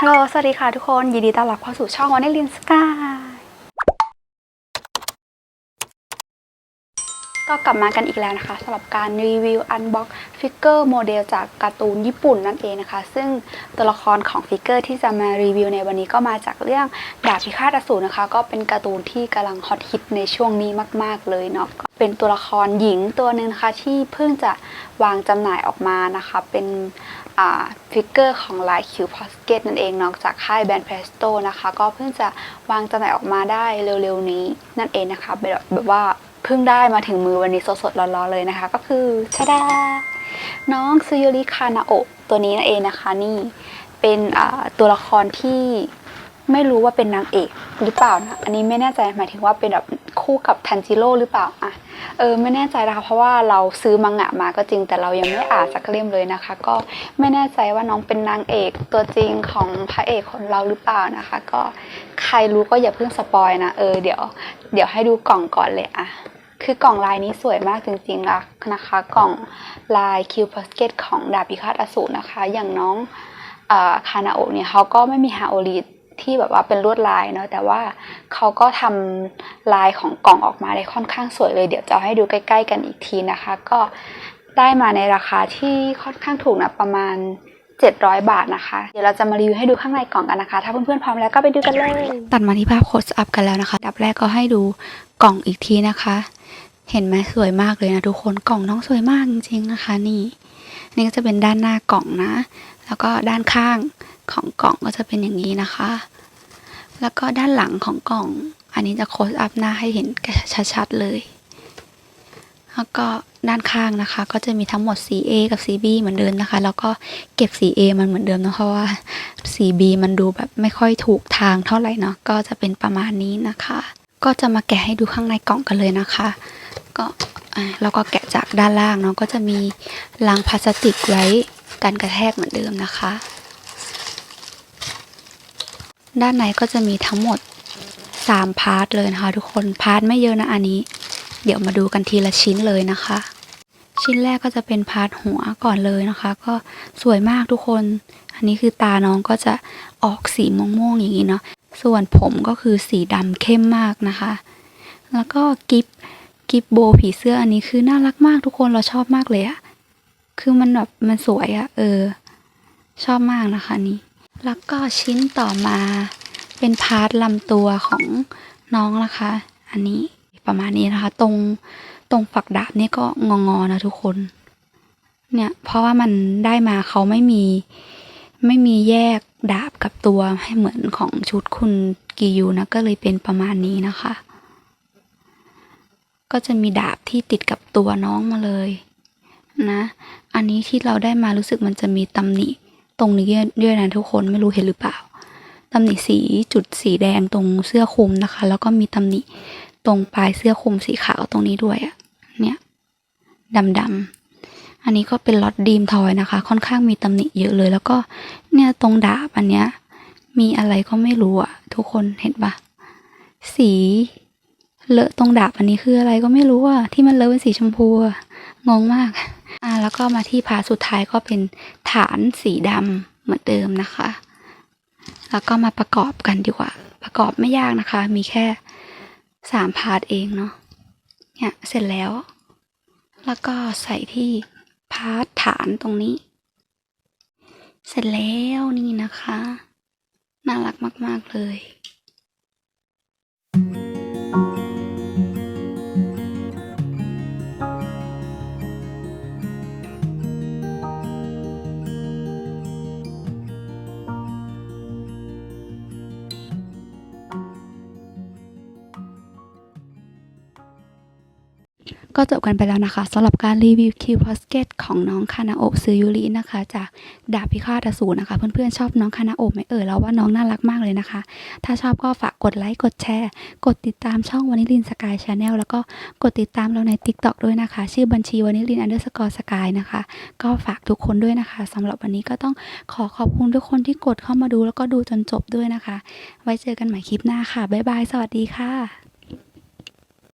ฮัลโหลสวัสดีค่ะทุกคน ยินดีต้อนรับเข้าสู่ช่องวันนี้ลินสกา ก็กลับมากันอีกแล้วนะคะสำหรับการรีวิวอันบ็อกฟิกเกอร์โมเดลจากการ์ตูนญี่ปุ่นนั่นเองนะคะ ซึ่งตัวละครของฟิกเกอร์ที่จะมารีวิวในวันนี้ก็มาจากเรื่องดาบพิฆาตอสูรนะคะ ก็เป็นการ์ตูนที่กำลังฮอตฮิตในช่วงนี้มาก ๆ เลยเนาะก็เป็นตัวละครหญิงตัวหนึ่งนะคะที่เพิ่งจะวางจำหน่ายออกมานะคะ เป็นฟิกเกอร์ของลายคิวพอสเกตนั่นเองนอกจากค่ายแบรนด์เพสโตนะคะ ก็เพิ่งจะวางจำหน่ายออกมาได้เร็วๆนี้นั่นเองนะคะแบบแบบว่า พิ่งได้มาถึงมือวันนี้สดๆร้อนๆเลยนะคะ ก็คือชาดา น้องซูยูริคานาโอตัวนี้นั่นเองนะคะนี่เป็นตัวละครที่ไม่รู้ว่าเป็นนางเอกหรือเปล่านะ อันนี้ไม่แน่ใจหมายถึงว่าเป็นแบบคู่กับทันจิโร่หรือเปล่าอะเออไม่แน่ใจนะคะเพราะว่าเราซื้อมังงะมาก็จริงแต่เรายังไม่อ่านสักเล่มเลยนะคะ ก็ไม่แน่ใจว่าน้องเป็นนางเอกตัวจริงของพระเอกของเราหรือเปล่านะคะ ก็ใครรู้ก็อย่าเพิ่งสปอยนะเออเดี๋ยว เดี๋ยวให้ดูกล่องก่อนเลยอะ คือกล่องลายนี้สวยมากจริงๆอะนะคะ กล่องลายคิวพอสเกตของดาบพิฆาตอสูรนะคะ อย่างน้องอคานาโอเนี่ยเขาก็ไม่มีฮาโอริที่แบบว่าเป็นลวดลายเนาะแต่ว่าเขาก็ทำลายของกล่องออกมาได้ค่อนข้างสวยเลย เดี๋ยวจะให้ดูใกล้ๆกันอีกทีนะคะ ก็ได้มาในราคาที่ค่อนข้างถูกนะประมาณ 700 บาทนะคะ เดี๋ยวเราจะมารีวิวให้ดูข้างในกล่องกันนะคะ ถ้าเพื่อนๆพร้อมแล้วก็ไปดูกันเลย ตัดมาที่ภาพโคสอัพกันแล้วนะคะ ดับแรกก็ให้ดูกล่องอีกทีนะคะ เห็นไหมสวยมากเลยนะทุกคนกล่องน้องสวยมากจริงๆนะคะ นี่ นี่ก็จะเป็นด้านหน้ากล่องนะ แล้วก็ด้านข้างของกล่องก็จะเป็นอย่างนี้นะคะ แล้วก็ด้านหลังของกล่อง อันนี้จะโคสอัพหน้าให้เห็นชัดๆเลยแล้วก็ด้านข้างนะคะ ก็จะมีทั้งหมด 4A กับ 4B เหมือนเดิมนะคะ แล้วก็เก็บ 4A มันเหมือนเดิมนะเพราะว่า 4B มันดูแบบไม่ค่อยถูกทางเท่าไหร่เนาะก็จะเป็นประมาณนี้นะคะ ก็จะมาแกะให้ดูข้างในกล่องกันเลยนะคะ ก็อ่าก็แกะจากด้านล่างเนาะก็จะมีลังพลาสติกไว้กันกระแทกเหมือนเดิมนะคะ ด้านในก็จะมีทั้งหมด 3 พาร์ทเลยนะคะทุกคนพาร์ทไม่เยอะนะอันนี้ เดี๋ยวมาดูกันทีละชิ้นเลยนะคะ ชิ้นแรกก็จะเป็นพาร์ทหัวก่อนเลยนะคะ ก็สวยมากทุกคน อันนี้คือตาน้องก็จะออกสีม่วงๆอย่างนี้เนาะส่วนผมก็คือสีดำเข้มมากนะคะ แล้วก็กิฟ กิฟโบผีเสื้ออันนี้คือน่ารักมากทุกคนเราชอบมากเลยอะคือมันแบบมันสวยอะเออ ชอบมากนะคะนี่แล้วก็ชิ้นต่อมาเป็นพาร์ทลำตัวของน้องนะคะ อันนี้ประมาณนี้นะคะ ตรงตรงฝักดาบนี่ก็งองอๆนะทุกคน เนี่ยเพราะว่ามันได้มาเขาไม่มีไม่มีแยกดาบกับตัวให้เหมือนของชุดคุณกิยูนะก็เลยเป็นประมาณนี้นะคะ ก็จะมีดาบที่ติดกับตัวน้องมาเลยนะ อันนี้ที่เราได้มารู้สึกมันจะมีตำหนิตรงนี้ด้วยนะทุกคนไม่รู้เห็นหรือเปล่าตำหนิสีจุดสีแดงตรงเสื้อคลุมนะคะ แล้วก็มีตำหนิตรงปลายเสื้อคลุมสีขาวตรงนี้ด้วยอะเนี่ยดำๆอันนี้ก็เป็นล็อตดีมทอยนะคะ ค่อนข้างมีตำหนิเยอะเลย แล้วก็เนี่ยตรงดาบอันเนี้ยมีอะไรก็ไม่รู้อะทุกคนเห็นปะสี เลอะตรงดาบอันนี้คืออะไรก็ไม่รู้อะที่มันเลอะเป็นสีชมพูอะงงมาก อ่าแล้วก็มาที่พาสุดท้ายก็เป็นฐานสีดำเหมือนเดิมนะคะ แล้วก็มาประกอบกันดีกว่า ประกอบไม่ยากนะคะ มีแค่สามพาร์ทเองเนาะเนี่ยเสร็จแล้ว แล้วก็ใส่ที่พาร์ทฐานตรงนี้ เสร็จแล้วนี่นะคะ น่ารักมาก ๆ เลย ก็จบกันไปแล้วนะคะสำหรับการรีวิวคิวพอสเกตของน้องคานาโอะซึยุรินะคะ จากดาบพิฆาตอสูรนะคะ เพื่อนๆชอบน้องคานาโอะไหมเอ่ยแล้วว่าน้องน่ารักมากเลยนะคะ ถ้าชอบก็ฝากกดไลค์กดแชร์ กดติดตามช่องวานิลินสกายชาแนลแล้วก็กดติดตามเราใน t ิ k t o k ด้วยนะคะ ชื่อบัญชีวานิลินอันเดอร์สกอร์สกายนะคะ ก็ฝากทุกคนด้วยนะคะสำหรับวันนี้ก็ต้องขอขอบคุณทุกคนที่กดเข้ามาดูแล้วก็ดูจนจบด้วยนะคะ ไว้เจอกันใหม่คลิปหน้าค่ะบ๊ายบายสวัสดีค่ะ